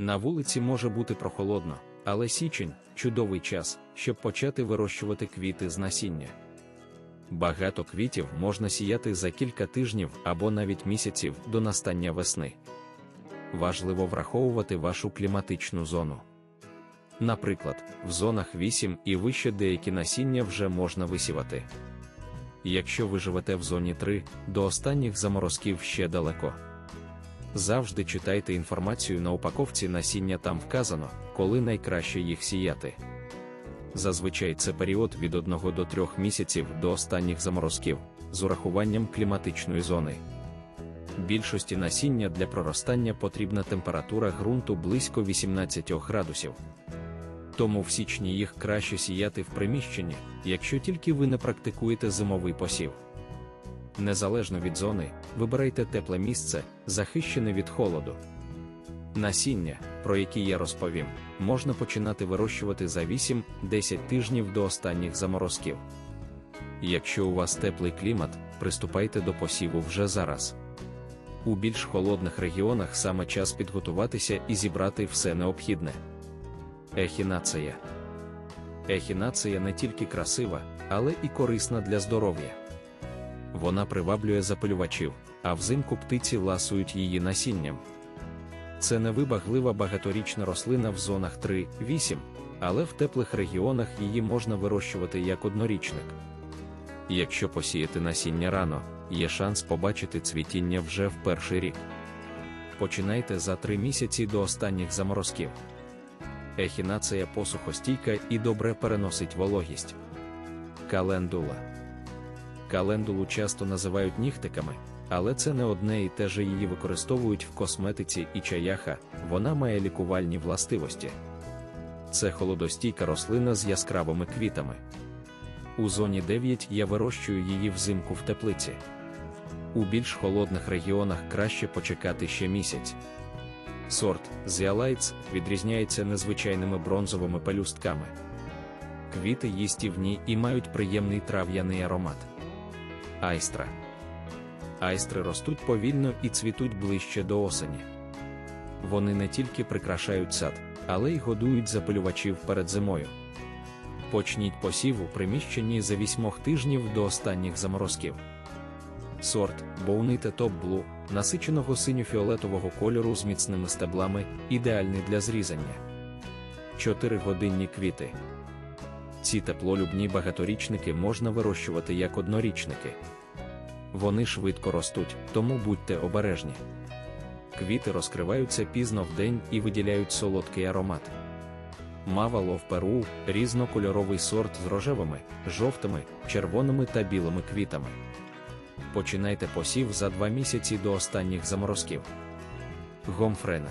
На вулиці може бути прохолодно, але січень чудовий час, щоб почати вирощувати квіти з насіння. Багато квітів можна сіяти за кілька тижнів або навіть місяців до настання весни. Важливо враховувати вашу кліматичну зону. Наприклад, в зонах 8 і вище деякі насіння вже можна висівати. Якщо ви живете в зоні 3, до останніх заморозків ще далеко. Завжди читайте інформацію на упаковці насіння там вказано, коли найкраще їх сіяти. Зазвичай це період від 1 до 3 місяців до останніх заморозків з урахуванням кліматичної зони. Більшості насіння для проростання потрібна температура ґрунту близько 18 градусів. Тому в січні їх краще сіяти в приміщенні, якщо тільки ви не практикуєте зимовий посів. Незалежно від зони, вибирайте тепле місце, захищене від холоду. Насіння, про які я розповім, можна починати вирощувати за 8-10 тижнів до останніх заморозків. Якщо у вас теплий клімат, приступайте до посіву вже зараз. У більш холодних регіонах саме час підготуватися і зібрати все необхідне. Ехінація. Ехінація не тільки красива, але і корисна для здоров'я. Вона приваблює запилювачів, а взимку птиці ласують її насінням. Це невибаглива багаторічна рослина в зонах 3-8, але в теплих регіонах її можна вирощувати як однорічник. Якщо посіяти насіння рано, є шанс побачити цвітіння вже в перший рік. Починайте за 3 місяці до останніх заморозків. Ехінація посухостійка і добре переносить вологість. Календула. Календулу часто називають нігтиками, але це не одне і те же її використовують в косметиці і чаяха, вона має лікувальні властивості. Це холодостійка рослина з яскравими квітами. У зоні 9 я вирощую її взимку в теплиці. У більш холодних регіонах краще почекати ще місяць. Сорт Зіалайтс відрізняється незвичайними бронзовими пелюстками. Квіти їстівні і мають приємний трав'яний аромат. Айстра. Айстри ростуть повільно і цвітуть ближче до осені. Вони не тільки прикрашають сад, але й годують запилювачів перед зимою. Почніть посів у приміщенні за вісьмох тижнів до останніх заморозків. Сорт Top Blue, насиченого синьо-фіолетового кольору з міцними стеблами, ідеальний для зрізання. 4-годинні квіти. Ці теплолюбні багаторічники можна вирощувати як однорічники. Вони швидко ростуть, тому будьте обережні. Квіти розкриваються пізно вдень і виділяють солодкий аромат. Мава Лов Перу різнокольоровий сорт з рожевими, жовтими, червоними та білими квітами. Починайте посів за два місяці до останніх заморозків. Гомфрена.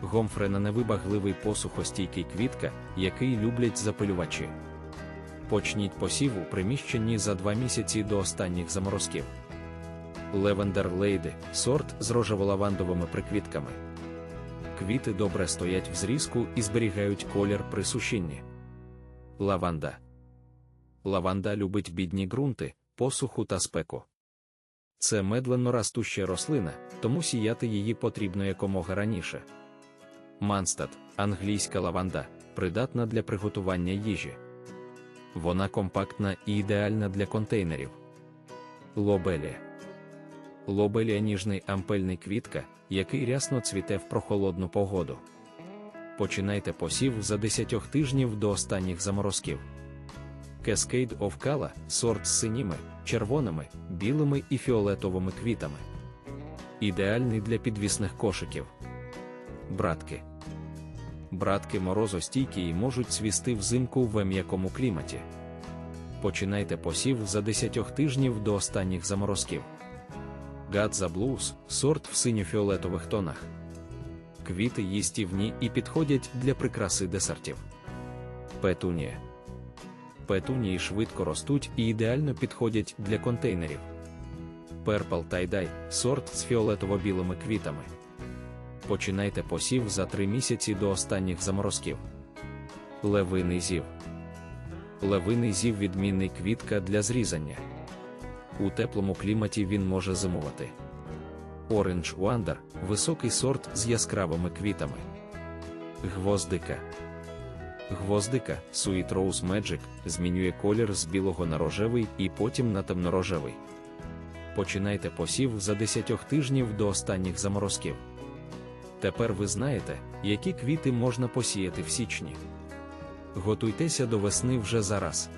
Гомфрена невибагливий посухостійкий квітка, який люблять запилювачі. Почніть посів у приміщенні за два місяці до останніх заморозків. Левендер Лейди сорт з рожево-лавандовими приквітками. Квіти добре стоять в зрізку і зберігають колір при сушінні. Лаванда. Лаванда любить бідні ґрунти, посуху та спеку. Це медленно ростуща рослина, тому сіяти її потрібно якомога раніше. Манстад англійська лаванда, придатна для приготування їжі. Вона компактна і ідеальна для контейнерів. Лобелія. Лобелія ніжний ампельний квітка, який рясно цвіте в прохолодну погоду. Починайте посів за 10 тижнів до останніх заморозків. Cascade of Kala – сорт з синіми, червоними, білими і фіолетовими квітами. Ідеальний для підвісних кошиків. Братки. Братки морозостійкі і можуть цвісти взимку в м'якому кліматі. Починайте посів за 10 тижнів до останніх заморозків. Гадза Blues – сорт в синьо-фіолетових тонах. Квіти їстівні і підходять для прикраси десертів. Петунія. Петунії швидко ростуть і ідеально підходять для контейнерів. Purple Tie-Dye – сорт з фіолетово-білими квітами. Починайте посів за 3 місяці до останніх заморозків. Левиний зів. Левиний зів відмінний квітка для зрізання. У теплому кліматі він може зимувати. Orange Wonder – високий сорт з яскравими квітами. Гвоздика. Гвоздика Sweet Rose Magic змінює колір з білого на рожевий і потім на темнорожевий. Починайте посів за 10 тижнів до останніх заморозків. Тепер ви знаєте, які квіти можна посіяти в січні. Готуйтеся до весни вже зараз.